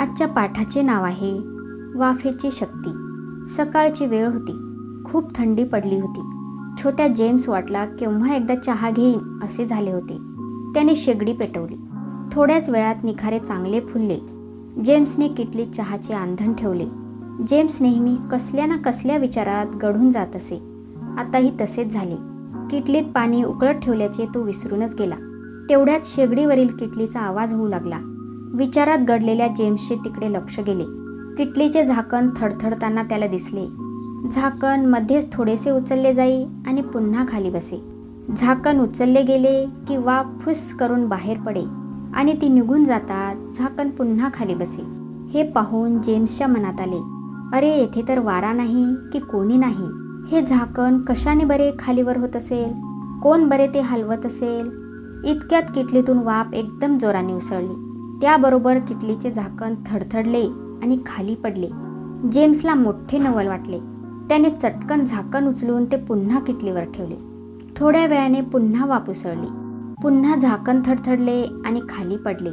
आजच्या पाठाचे नाव आहे वाफेची शक्ती. सकाळची वेळ होती. खूप थंडी पडली होती. छोट्या जेम्स वाटला केव्हा एकदा चहा घेईन असे झाले होते. त्याने शेगडी पेटवली. थोड्याच वेळात निखारे चांगले फुलले. जेम्सने किटलीत चहाचे आंधण ठेवले. जेम्स नेहमी कसल्या ना कसल्या विचारात गढून जात असे. आताही तसेच झाले. किटलीत पाणी उकळत ठेवल्याचे तो विसरूनच गेला. तेवढ्यात शेगडीवरील किटलीचा आवाज होऊ लागला. विचारात गडलेल्या जेम्सचे तिकडे लक्ष गेले. किटलीचे झाकण थडथडताना त्याला दिसले. झाकण मध्येच थोडेसे उचलले जाई आणि पुन्हा खाली बसे. झाकण उचलले गेले की वाफ फुस करून बाहेर पडे आणि ती निघून जातात झाकण पुन्हा खाली बसे. हे पाहून जेम्सच्या मनात आले. अरे येथे तर वारा नाही की कोणी नाही. हे झाकण कशाने बरे खालीवर होत असेल? कोण बरे ते हलवत असेल? इतक्यात किटलीतून वाफ एकदम जोराने उसळली. त्याबरोबर किटलीचे झाकण थडथडले आणि खाली पडले. जेम्सला मोठे नवल वाटले. त्याने चटकन झाकण उचलून ते पुन्हा किटलीवर ठेवले. थोड्या वेळाने पुन्हा वाफ उसळली. पुन्हा झाकण थडथडले आणि खाली पडले.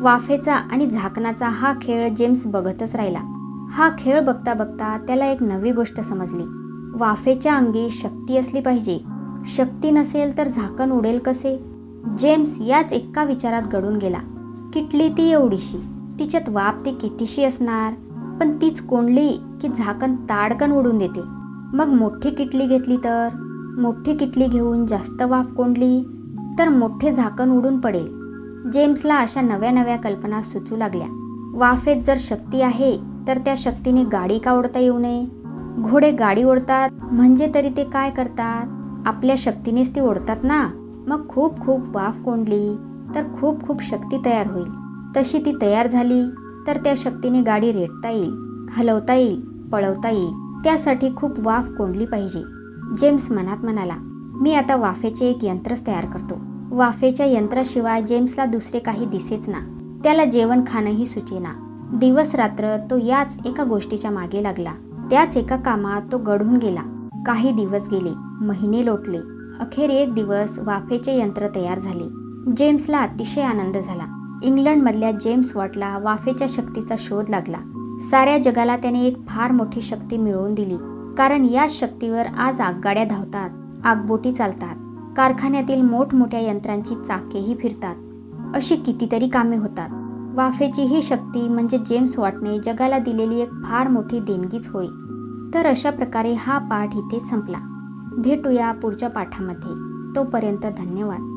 वाफेचा आणि झाकणाचा हा खेळ जेम्स बघतच राहिला. हा खेळ बघता बघता त्याला एक नवी गोष्ट समजली. वाफेच्या अंगी शक्ती असली पाहिजे. शक्ती नसेल तर झाकण उडेल कसे? जेम्स याच एका विचारात गडून गेला. किटली ती एवढीशी. तिच्यात वाफ ती कितीशी असणार? पण तीच कोंडली की झाकण ताडकन उडून देते. मग मोठी किटली घेतली तर? मोठी किटली घेऊन जास्त वाफ कोंडली तर मोठे झाकण उडून पडेल. जेम्सला अशा नव्या नव्या कल्पना सुचू लागल्या. वाफेत जर शक्ती आहे तर त्या शक्तीने गाडी का ओढता येऊ नये? घोडे गाडी ओढतात म्हणजे तरी ते काय करतात? आपल्या शक्तीनेच ती ओढतात ना? मग खूप खूप वाफ कोंडली. तर खूप खूप शक्ती तयार होईल. तशी ती तयार झाली तर त्या शक्तीने गाडी रेटता येईल हलवता येईल पळवता येईल. त्यासाठी खूप वाफ कोंडली पाहिजे. जेम्स मनात म्हणाला मी आता वाफेचे एक यंत्रच तयार करतो. वाफेच्या यंत्राशिवाय जेम्सला दुसरे काही दिसेच ना. त्याला जेवण खाणंही सुचेना. दिवस रात्र तो याच एका गोष्टीच्या मागे लागला. त्याच एका कामात तो गढून गेला. काही दिवस गेले महिने लोटले. अखेर एक दिवस वाफेचे यंत्र तयार झाले. जेम्सला अतिशय आनंद झाला. इंग्लंडमधल्या जेम्स वॉटला वाफेच्या शक्तीचा शोध लागला. साऱ्या जगाला त्याने एक फार मोठी शक्ती मिळवून दिली. कारण या शक्तीवर आज आगगाड्या धावतात आगबोटी चालतात कारखान्यातील मोठमोठ्या यंत्रांची चाकेही फिरतात. अशी कितीतरी कामे होतात. वाफेची ही शक्ती म्हणजे जेम्स वॉटने जगाला दिलेली एक फार मोठी देणगीच होय. तर अशा प्रकारे हा पाठ इथे संपला. भेटूया पुढच्या पाठामध्ये. तोपर्यंत धन्यवाद.